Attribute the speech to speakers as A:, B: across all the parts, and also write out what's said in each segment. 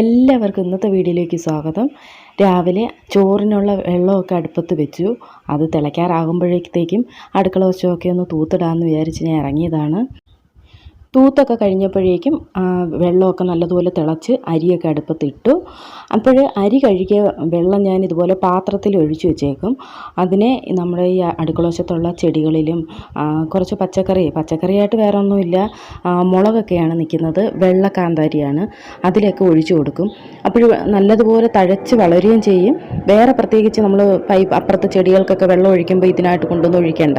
A: എല്ലാവർക്കും ഇന്നത്തെ വീഡിയോയിലേക്ക് സ്വാഗതം. രാവിലെ ചോറിനുള്ള വെള്ളമൊക്കെ അടുപ്പത്ത് വെച്ചു. അത് തിളയ്ക്കാറാകുമ്പോഴത്തേക്കും അടുക്കള വശമൊക്കെ ഒന്ന് തൂത്തിടാമെന്ന് വിചാരിച്ച് ഞാൻ ഇറങ്ങിയതാണ്. തൂത്തൊക്കെ കഴിഞ്ഞപ്പോഴേക്കും വെള്ളമൊക്കെ നല്ലതുപോലെ തിളച്ച് അരിയൊക്കെ അടുപ്പത്തിട്ടു. അപ്പോൾ അരി കഴുകിയ വെള്ളം ഞാൻ ഇതുപോലെ പാത്രത്തിൽ ഒഴിച്ചു വെച്ചേക്കും. അതിനെ നമ്മുടെ ഈ അടുക്കളവശത്തുള്ള ചെടികളിലും കുറച്ച് പച്ചക്കറി പച്ചക്കറിയായിട്ട് വേറെ ഒന്നുമില്ല മുളകൊക്കെയാണ് നിൽക്കുന്നത് വെള്ളക്കാന്താരിയാണ്. അതിലൊക്കെ ഒഴിച്ചു കൊടുക്കും. അപ്പോൾ നല്ലതുപോലെ തഴച്ച് വളരുകയും ചെയ്യും. വേറെ പ്രത്യേകിച്ച് നമ്മൾ പൈപ്പ് അപ്പുറത്ത് ചെടികൾക്കൊക്കെ വെള്ളം ഒഴിക്കുമ്പോൾ ഇതിനായിട്ട് കൊണ്ടുവന്ന് ഒഴിക്കേണ്ട.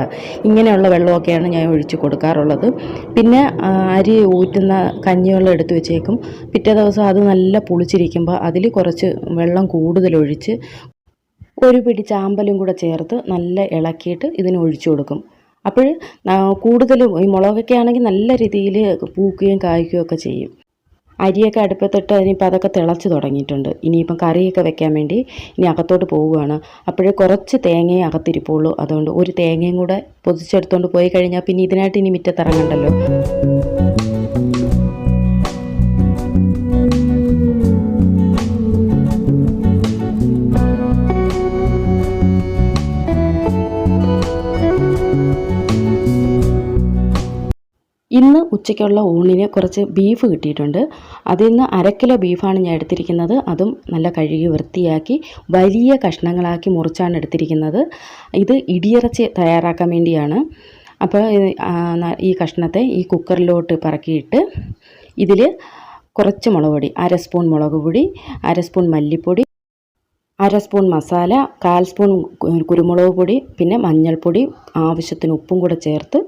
A: ഇങ്ങനെയുള്ള വെള്ളമൊക്കെയാണ് ഞാൻ ഒഴിച്ചു കൊടുക്കാറുള്ളത്. പിന്നെ അരി ഊറ്റുന്ന കഞ്ഞിവെള്ളം എടുത്ത് വെച്ചേക്കും. പിറ്റേ ദിവസം അത് നല്ല പുളിച്ചിരിക്കുമ്പോൾ അതിൽ കുറച്ച് വെള്ളം കൂടുതലൊഴിച്ച് ഒരു പിടി ചാമ്പലും കൂടെ ചേർത്ത് നല്ല ഇളക്കിയിട്ട് ഇതിന് ഒഴിച്ചു കൊടുക്കും. അപ്പോൾ കൂടുതലും ഈ മുളകൊക്കെ ആണെങ്കിൽ നല്ല രീതിയിൽ പൂക്കുകയും കായ്ക്കുകയും ഒക്കെ ചെയ്യും. അരിയൊക്കെ അടുപ്പത്തിട്ട് ഇനിയിപ്പോൾ അതൊക്കെ തിളച്ച് തുടങ്ങിയിട്ടുണ്ട്. ഇനിയിപ്പം കറിയൊക്കെ വെക്കാൻ വേണ്ടി ഇനി അകത്തോട്ട് പോവുകയാണ്. അപ്പോഴേ കുറച്ച് തേങ്ങയും അകത്തിരിപ്പുള്ളൂ. അതുകൊണ്ട് ഒരു തേങ്ങയും കൂടെ പൊതിച്ചെടുത്തുകൊണ്ട് പോയി കഴിഞ്ഞാൽ പിന്നെ ഇതിനായിട്ട് ഇനി മുറ്റത്തിറങ്ങണ്ടല്ലോ. ഇന്ന് ഉച്ചയ്ക്കുള്ള ഊണിന് കുറച്ച് ബീഫ് കിട്ടിയിട്ടുണ്ട്. അതിൽ നിന്ന് അരക്കിലോ കിലോ ബീഫാണ് ഞാൻ എടുത്തിരിക്കുന്നത്. അതും നല്ല കഴുകി വൃത്തിയാക്കി വലിയ കഷ്ണങ്ങളാക്കി മുറിച്ചാണ് എടുത്തിരിക്കുന്നത്. ഇത് ഇടിയിറച്ചി തയ്യാറാക്കാൻ വേണ്ടിയാണ്. അപ്പോൾ ഈ കഷ്ണത്തെ ഈ കുക്കറിലോട്ട് പറക്കിയിട്ട് ഇതിൽ കുറച്ച് മുളക് പൊടി അര സ്പൂൺ മുളക് പൊടി അര സ്പൂൺ മല്ലിപ്പൊടി അര സ്പൂൺ മസാല കാൽ സ്പൂൺ കുരുമുളക് പൊടി പിന്നെ മഞ്ഞൾപ്പൊടി ആവശ്യത്തിന് ഉപ്പും കൂടെ ചേർത്ത്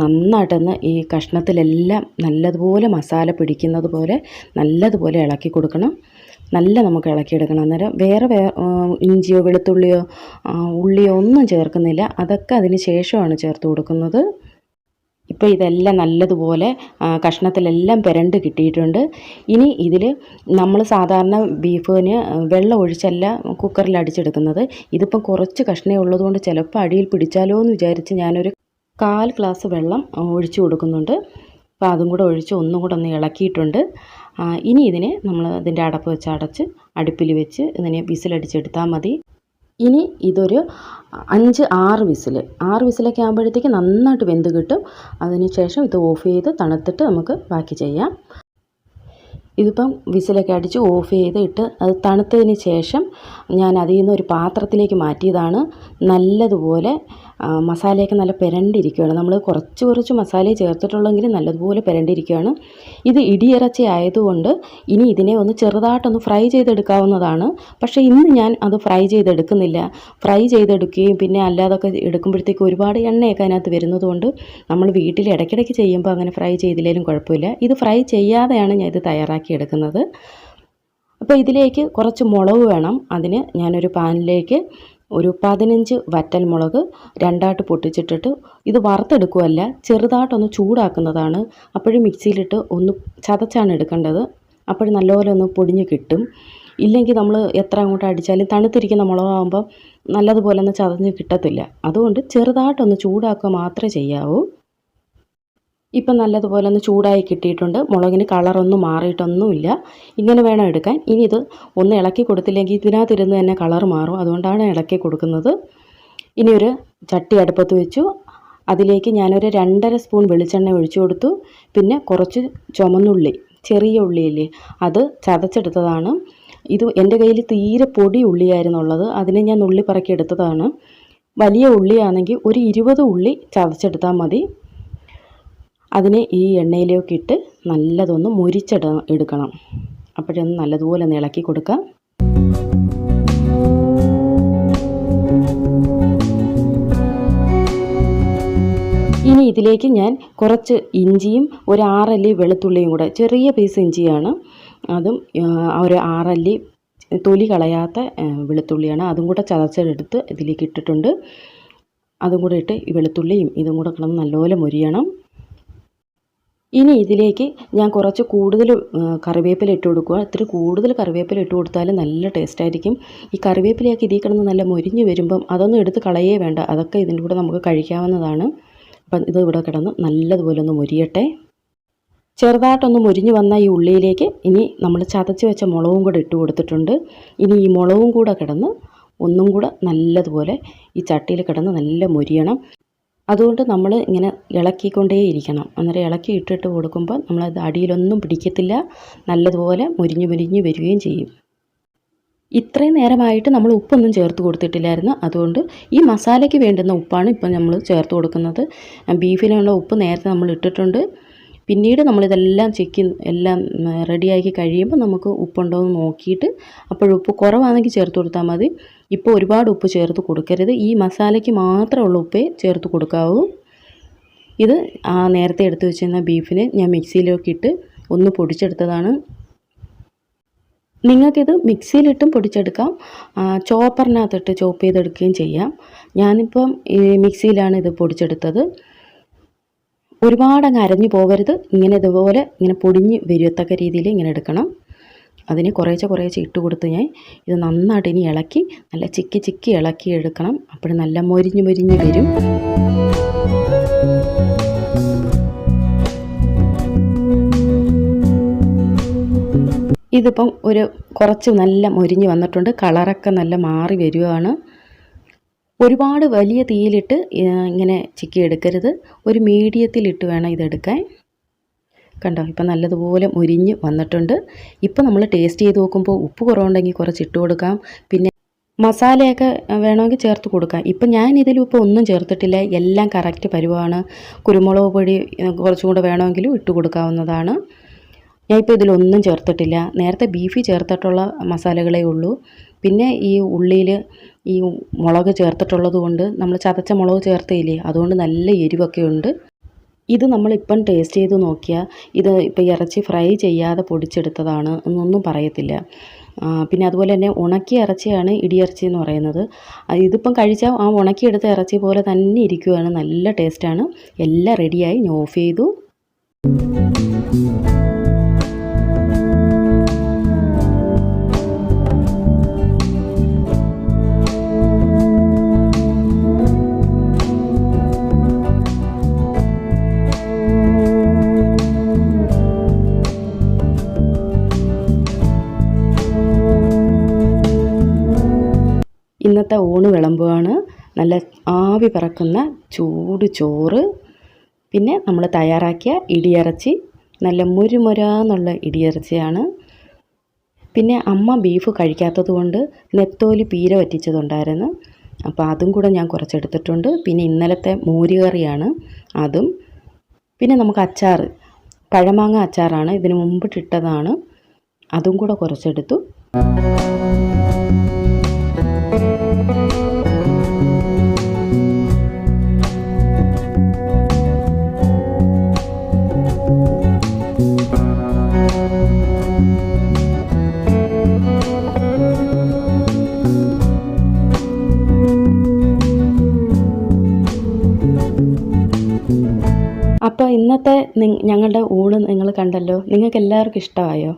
A: നന്നായിട്ടൊന്ന് ഈ കഷ്ണത്തിലെല്ലാം നല്ലതുപോലെ മസാല പിടിക്കുന്നത് പോലെ നല്ലതുപോലെ ഇളക്കി കൊടുക്കണം. നല്ല നമുക്ക് ഇളക്കിയെടുക്കണം. അന്നേരം വേറെ വേ ഇഞ്ചിയോ വെളുത്തുള്ളിയോ ഉള്ളിയോ ഒന്നും ചേർക്കുന്നില്ല. അതൊക്കെ അതിന് ശേഷമാണ് ചേർത്ത് കൊടുക്കുന്നത്. ഇപ്പോൾ ഇതെല്ലാം നല്ലതുപോലെ കഷ്ണത്തിലെല്ലാം പെരണ്ട് കിട്ടിയിട്ടുണ്ട്. ഇനി ഇതിൽ നമ്മൾ സാധാരണ ബീഫിന് വെള്ളം ഒഴിച്ചല്ല കുക്കറിൽ അടിച്ചെടുക്കുന്നത് ഇതിപ്പം കുറച്ച് കഷ്ണേ ഉള്ളതുകൊണ്ട് ചിലപ്പോൾ അടിയിൽ പിടിച്ചാലോ എന്ന് വിചാരിച്ച് ഞാനൊരു കാൽ ഗ്ലാസ് വെള്ളം ഒഴിച്ച് കൊടുക്കുന്നുണ്ട്. അപ്പോൾ അതും കൂടെ ഒഴിച്ച് ഒന്നും കൂടെ ഒന്ന് ഇളക്കിയിട്ടുണ്ട്. ഇനി ഇതിനെ നമ്മൾ ഇതിന്റെ അടപ്പ് വെച്ച് അടച്ച് അടുപ്പിൽ വെച്ച് ഇതിനെ വിസിലടിച്ചെടുത്താൽ മതി. ഇനി ഇതൊരു അഞ്ച് ആറ് വിസിൽ. ആറ് വിസിലൊക്കെ ആകുമ്പോഴത്തേക്ക് നന്നായിട്ട് വെന്ത് കിട്ടും. അതിന് ശേഷം ഇത് ഓഫ് ചെയ്ത് തണുത്തിട്ട് നമുക്ക് ബാക്കി ചെയ്യാം. ഇതിപ്പം വിസിലൊക്കെ അടിച്ച് ഓഫ് ചെയ്ത് ഇട്ട് അത് തണുത്തതിന് ശേഷം ഞാൻ അതിൽ നിന്ന് ഒരു പാത്രത്തിലേക്ക് മാറ്റിയതാണ്. നല്ലതുപോലെ മസാലയൊക്കെ നല്ല പെരണ്ടിരിക്കുകയാണ്. നമ്മൾ കുറച്ച് കുറച്ച് മസാല ചേർത്തിട്ടുള്ളെങ്കിൽ നല്ലതുപോലെ പെരണ്ടിരിക്കുകയാണ്. ഇത് ഇടിയിറച്ചി ആയതുകൊണ്ട് ഇനി ഇതിനെ ഒന്ന് ചെറുതായിട്ടൊന്ന് ഫ്രൈ ചെയ്തെടുക്കാവുന്നതാണ്. പക്ഷേ ഇന്ന് ഞാൻ അത് ഫ്രൈ ചെയ്തെടുക്കുന്നില്ല. ഫ്രൈ ചെയ്തെടുക്കുകയും പിന്നെ അല്ലാതൊക്കെ എടുക്കുമ്പോഴത്തേക്ക് ഒരുപാട് എണ്ണയൊക്കെ അതിനകത്ത് വരുന്നതുകൊണ്ട് നമ്മൾ വീട്ടിൽ ഇടയ്ക്കിടയ്ക്ക് ചെയ്യുമ്പോൾ അങ്ങനെ ഫ്രൈ ചെയ്തില്ലെങ്കിലും കുഴപ്പമില്ല. ഇത് ഫ്രൈ ചെയ്യാതെയാണ് ഞാൻ ഇത് തയ്യാറാക്കി എടുക്കുന്നത്. അപ്പോൾ ഇതിലേക്ക് കുറച്ച് മുളക് വേണം. അതിന് ഞാനൊരു പാനിലേക്ക് ഒരു പതിനഞ്ച് വറ്റൽ മുളക് രണ്ടായിട്ട് പൊട്ടിച്ചിട്ടിട്ട് ഇത് വറുത്തെടുക്കുകയല്ല ചെറുതായിട്ടൊന്ന് ചൂടാക്കുന്നതാണ്. അപ്പോഴും മിക്സിയിലിട്ട് ഒന്ന് ചതച്ചാണ് എടുക്കേണ്ടത്. അപ്പോഴും നല്ലപോലെ ഒന്ന് പൊടിഞ്ഞ് കിട്ടും. ഇല്ലെങ്കിൽ നമ്മൾ എത്ര അങ്ങോട്ട് അടിച്ചാലും തണുത്തിരിക്കുന്ന മുളകാകുമ്പോൾ നല്ലതുപോലെ ഒന്ന് ചതഞ്ഞ് കിട്ടത്തില്ല. അതുകൊണ്ട് ചെറുതായിട്ടൊന്ന് ചൂടാക്കുക മാത്രമേ ചെയ്യാവൂ. ഇപ്പം നല്ലതുപോലെ ഒന്ന് ചൂടായി കിട്ടിയിട്ടുണ്ട്. മുളകിന് കളറൊന്നും മാറിയിട്ടൊന്നുമില്ല. ഇങ്ങനെ വേണം എടുക്കാൻ. ഇനി ഇത് ഒന്ന് ഇളക്കി കൊടുത്തില്ലെങ്കിൽ ഇതിനകത്തിരുന്ന് തന്നെ കളർ മാറും. അതുകൊണ്ടാണ് ഇളക്കി കൊടുക്കുന്നത്. ഇനി ഒരു ചട്ടി അടുപ്പത്ത് വെച്ചു. അതിലേക്ക് ഞാനൊരു രണ്ടര സ്പൂൺ വെളിച്ചെണ്ണ ഒഴിച്ചു കൊടുത്തു. പിന്നെ കുറച്ച് ചുമന്നുള്ളി ചെറിയ ഉള്ളിയില്ലേ അത് ചതച്ചെടുത്തതാണ്. ഇത് എന്റെ കയ്യിൽ തീരെ പൊടി ഉള്ളിയായിരുന്നുള്ളത്. അതിനെ ഞാൻ ഉള്ളി പറക്കി എടുത്തതാണ്. വലിയ ഉള്ളിയാണെങ്കിൽ ഒരു ഇരുപത് ഉള്ളി ചതച്ചെടുത്താൽ മതി. അതിനെ ഈ എണ്ണയിലേക്ക് ഇട്ട് നല്ലതൊന്ന് മുരിച്ചെട എടുക്കണം. അപ്പോഴൊന്ന് നല്ലതുപോലെ ഒന്ന് ഇളക്കി കൊടുക്കാം. ഇനി ഇതിലേക്ക് ഞാൻ കുറച്ച് ഇഞ്ചിയും ഒരു ആറല്ലി വെളുത്തുള്ളിയും കൂടെ ചെറിയ പീസ് ഇഞ്ചിയാണ്. അതും ഒരു ആറല്ലി തൊലി കളയാത്ത വെളുത്തുള്ളിയാണ്. അതും കൂടെ ചതച്ചെടുത്ത് ഇതിലേക്ക് ഇട്ടിട്ടുണ്ട്. അതും കൂടെ ഇട്ട് ഈ വെളുത്തുള്ളിയും ഇതും കൂടെ കിടന്ന് നല്ലപോലെ മൊരിയണം. ഇനി ഇതിലേക്ക് ഞാൻ കുറച്ച് കൂടുതൽ കറിവേപ്പില ഇട്ട് കൊടുക്കുക. ഇത്തിരി കൂടുതൽ കറിവേപ്പില ഇട്ട് കൊടുത്താൽ നല്ല ടേസ്റ്റ് ആയിരിക്കും. ഈ കറിവേപ്പിലയൊക്കെ ഇതിൽ കിടന്ന് നല്ല മൊരിഞ്ഞ് വരുമ്പം അതൊന്നും എടുത്ത് കളയേ വേണ്ട. അതൊക്കെ ഇതിന്റെ കൂടെ നമുക്ക് കഴിക്കാവുന്നതാണ്. അപ്പം ഇത് ഇവിടെ കിടന്ന് നല്ലതുപോലെ ഒന്ന് മൊരിയട്ടെ. ചെറുതായിട്ടൊന്ന് മുരിഞ്ഞ് വന്ന ഈ ഉള്ളിയിലേക്ക് ഇനി നമ്മൾ ചതച്ച് വെച്ച മുളകും കൂടെ ഇട്ട് കൊടുത്തിട്ടുണ്ട്. ഇനി ഈ മുളകും കൂടെ കിടന്ന് ഒന്നും കൂടെ നല്ലതുപോലെ ഈ ചട്ടിയിൽ കിടന്ന് നല്ല മുരിയണം. അതുകൊണ്ട് നമ്മൾ ഇങ്ങനെ ഇളക്കിക്കൊണ്ടേ ഇരിക്കണം. അന്നേരം ഇളക്കി ഇട്ടിട്ട് കൊടുക്കുമ്പോൾ നമ്മളത് അടിയിലൊന്നും പിടിക്കത്തില്ല. നല്ലതുപോലെ മുരിഞ്ഞ് മുരിഞ്ഞ് വരികയും ചെയ്യും. ഇത്രയും നേരമായിട്ട് നമ്മൾ ഉപ്പൊന്നും ചേർത്ത് കൊടുത്തിട്ടില്ലായിരുന്നു. അതുകൊണ്ട് ഈ മസാലയ്ക്ക് വേണ്ടുന്ന ഉപ്പാണ് ഇപ്പം നമ്മൾ ചേർത്ത് കൊടുക്കുന്നത്. ബീഫിനുള്ള ഉപ്പ് നേരത്തെ നമ്മൾ ഇട്ടിട്ടുണ്ട്. പിന്നീട് നമ്മളിതെല്ലാം ചെക്ക് എല്ലാം റെഡിയാക്കി കഴിയുമ്പോൾ നമുക്ക് ഉപ്പുണ്ടോ എന്ന് നോക്കിയിട്ട് അപ്പോൾ ഉപ്പ് കുറവാണെങ്കിൽ ചേർത്ത് കൊടുത്താൽ മതി. ഇപ്പോൾ ഒരുപാട് ഉപ്പ് ചേർത്ത് കൊടുക്കരുത്. ഈ മസാലയ്ക്ക് മാത്രമുള്ള ഉപ്പേ ചേർത്ത് കൊടുക്കാവൂ. ഇത് ആ നേരത്തെ എടുത്ത് വെച്ചിരുന്ന ബീഫിനെ ഞാൻ മിക്സിയിലേക്ക് ഇട്ട് ഒന്ന് പൊടിച്ചെടുത്തതാണ്. നിങ്ങൾക്കിത് മിക്സിയിലിട്ടും പൊടിച്ചെടുക്കാം. ചോപ്പറിനകത്തിട്ട് ചോപ്പ് ചെയ്തെടുക്കുകയും ചെയ്യാം. ഞാനിപ്പം മിക്സിയിലാണ് ഇത് പൊടിച്ചെടുത്തത്. ഒരുപാട് അങ്ങ് അരഞ്ഞു പോകരുത്. ഇങ്ങനെ ഇതുപോലെ ഇങ്ങനെ പൊടിഞ്ഞ് വരുത്തക്ക രീതിയിൽ ഇങ്ങനെ എടുക്കണം. അതിന് കുറേശ്ശെ കുറേശ്ശെ ഇട്ട് കൊടുത്ത് ഞാൻ ഇത് നന്നായിട്ട് ഇനി ഇളക്കി നല്ല ചിക്കി ചിക്കി ഇളക്കി എടുക്കണം. അപ്പോൾ നല്ല മൊരിഞ്ഞ് മൊരിഞ്ഞ് വരും. ഇതിപ്പം ഒരു കുറച്ച് നല്ല മൊരിഞ്ഞ് വന്നിട്ടുണ്ട്. കളറൊക്കെ നല്ല മാറി വരുവാണ്. ഒരുപാട് വലിയ തീയിലിട്ട് ഇങ്ങനെ ചിക്കി എടുക്കരുത് ഒരു മീഡിയത്തിലിട്ട് വേണം ഇതെടുക്കാൻ. കണ്ടോ ഇപ്പം നല്ലതുപോലെ മുരിഞ്ഞ് വന്നിട്ടുണ്ട്. ഇപ്പം നമ്മൾ ടേസ്റ്റ് ചെയ്ത് നോക്കുമ്പോൾ ഉപ്പ് കുറവുണ്ടെങ്കിൽ കുറച്ച് ഇട്ട് കൊടുക്കാം. പിന്നെ മസാലയൊക്കെ വേണമെങ്കിൽ ചേർത്ത് കൊടുക്കാം. ഇപ്പം ഞാൻ ഇതിൽ ഇപ്പോൾ ഒന്നും ചേർത്തിട്ടില്ല. എല്ലാം കറക്റ്റ് പരുവാണ്. കുരുമുളക് പൊടി കുറച്ചും കൂടെ വേണമെങ്കിലും ഇട്ട് കൊടുക്കാവുന്നതാണ്. ഞാൻ ഇപ്പോൾ ഇതിലൊന്നും ചേർത്തിട്ടില്ല. നേരത്തെ ബീഫ് ചേർത്തിട്ടുള്ള മസാലകളേ ഉള്ളൂ. പിന്നെ ഈ ഉള്ളിയിൽ ഈ മുളക് ചേർത്തിട്ടുള്ളത് കൊണ്ട് നമ്മൾ ചതച്ച മുളക് ചേർത്തില്ലേ അതുകൊണ്ട് നല്ല എരിവൊക്കെ ഉണ്ട്. ഇത് നമ്മളിപ്പം ടേസ്റ്റ് ചെയ്ത് നോക്കിയാൽ ഇത് ഇപ്പോൾ ഇറച്ചി ഫ്രൈ ചെയ്യാതെ പൊടിച്ചെടുത്തതാണ് എന്നൊന്നും പറയത്തില്ല. പിന്നെ അതുപോലെ തന്നെ ഉണക്കി ഇറച്ചിയാണ് ഇടിയിറച്ചി എന്ന് പറയുന്നത്. ഇതിപ്പം കഴിച്ചാൽ ആ ഉണക്കിയെടുത്ത ഇറച്ചി പോലെ തന്നെ ഇരിക്കുകയാണ് നല്ല ടേസ്റ്റാണ് എല്ലാം റെഡിയായി ഞാൻ ഓഫ് ചെയ്തു. ഇന്നത്തെ ഊണ് വിളമ്പുകയാണ് നല്ല ആവി പറക്കുന്ന ചൂട് ചോറ്. പിന്നെ നമ്മൾ തയ്യാറാക്കിയ ഇടിയിറച്ചി. നല്ല മുരുമുരാന്നുള്ള ഇടിയിറച്ചിയാണ്. പിന്നെ അമ്മ ബീഫ് കഴിക്കാത്തത് കൊണ്ട് നെത്തോലി പീര വറ്റിച്ചതുണ്ടായിരുന്നു. അപ്പോൾ അതും കൂടെ ഞാൻ കുറച്ചെടുത്തിട്ടുണ്ട്. പിന്നെ ഇന്നലത്തെ മോരുകറിയാണ് അതും. പിന്നെ നമുക്ക് അച്ചാർ പഴമാങ്ങ അച്ചാറാണ് ഇതിന് മുമ്പിട്ടിട്ടതാണ്. അതും കൂടെ കുറച്ചെടുത്തു. ഇന്നത്തെ ഞങ്ങളുടെ ഊണ് നിങ്ങൾ കണ്ടല്ലോ. നിങ്ങൾക്ക് എല്ലാവർക്കും ഇഷ്ടമായോ?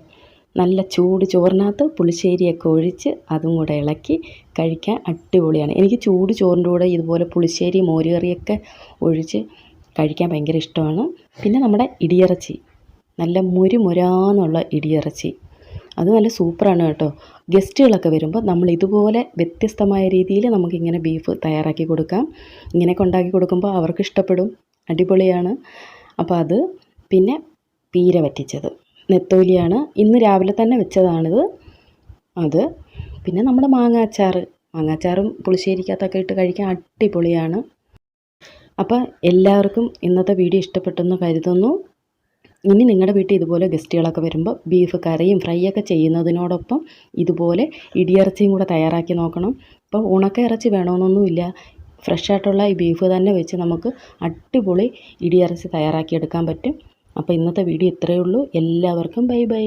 A: നല്ല ചൂട് ചോറിനകത്ത് പുളിശ്ശേരിയൊക്കെ ഒഴിച്ച് അതും കൂടെ ഇളക്കി കഴിക്കാൻ അടിപൊളിയാണ്. എനിക്ക് ചൂട് ചോറിന്റെ കൂടെ ഇതുപോലെ പുളിശ്ശേരി മോരുകറിയൊക്കെ ഒഴിച്ച് കഴിക്കാൻ ഭയങ്കര ഇഷ്ടമാണ്. പിന്നെ നമ്മുടെ ഇടിയിറച്ചി. നല്ല മുരി മുരാന്നുള്ള ഇടിയിറച്ചി. അത് നല്ല സൂപ്പറാണ് കേട്ടോ. ഗസ്റ്റുകളൊക്കെ വരുമ്പോൾ നമ്മൾ ഇതുപോലെ വ്യത്യസ്തമായ രീതിയിൽ നമുക്കിങ്ങനെ ബീഫ് തയ്യാറാക്കി കൊടുക്കാം. ഇങ്ങനെയൊക്കെ ഉണ്ടാക്കി കൊടുക്കുമ്പോൾ അവർക്ക് ഇഷ്ടപ്പെടും. അടിപൊളിയാണ്. അപ്പോൾ അത് പിന്നെ പീര വറ്റിച്ചത്. നെത്തോലിയാണ് ഇന്ന് രാവിലെ തന്നെ വെച്ചതാണിത്. അത് പിന്നെ നമ്മുടെ മാങ്ങാച്ചാർ മാങ്ങാച്ചാറും പുളിശ്ശേരിക്കകത്തൊക്കെ ഇട്ട് കഴിക്കാൻ അടിപൊളിയാണ്. അപ്പോൾ എല്ലാവർക്കും ഇന്നത്തെ വീഡിയോ ഇഷ്ടപ്പെട്ടെന്ന് കരുതുന്നു. ഇനി നിങ്ങളുടെ വീട്ടിൽ ഇതുപോലെ ഗസ്റ്റുകളൊക്കെ വരുമ്പോൾ ബീഫ് കറിയും ഫ്രൈ ഒക്കെ ചെയ്യുന്നതിനോടൊപ്പം ഇതുപോലെ ഇടിയിറച്ചിയും കൂടെ തയ്യാറാക്കി നോക്കണം. ഇപ്പോൾ ഉണക്ക ഇറച്ചി വേണമെന്നൊന്നുമില്ല ഫ്രഷ് ആയിട്ടുള്ള ഈ ബീഫ് തന്നെ വെച്ച് നമുക്ക് അടിപൊളി ഇടിയിറച്ചി തയ്യാറാക്കിയെടുക്കാൻ പറ്റും. അപ്പോൾ ഇന്നത്തെ വീഡിയോ ഇത്രയേ ഉള്ളൂ. എല്ലാവർക്കും ബൈ ബൈ.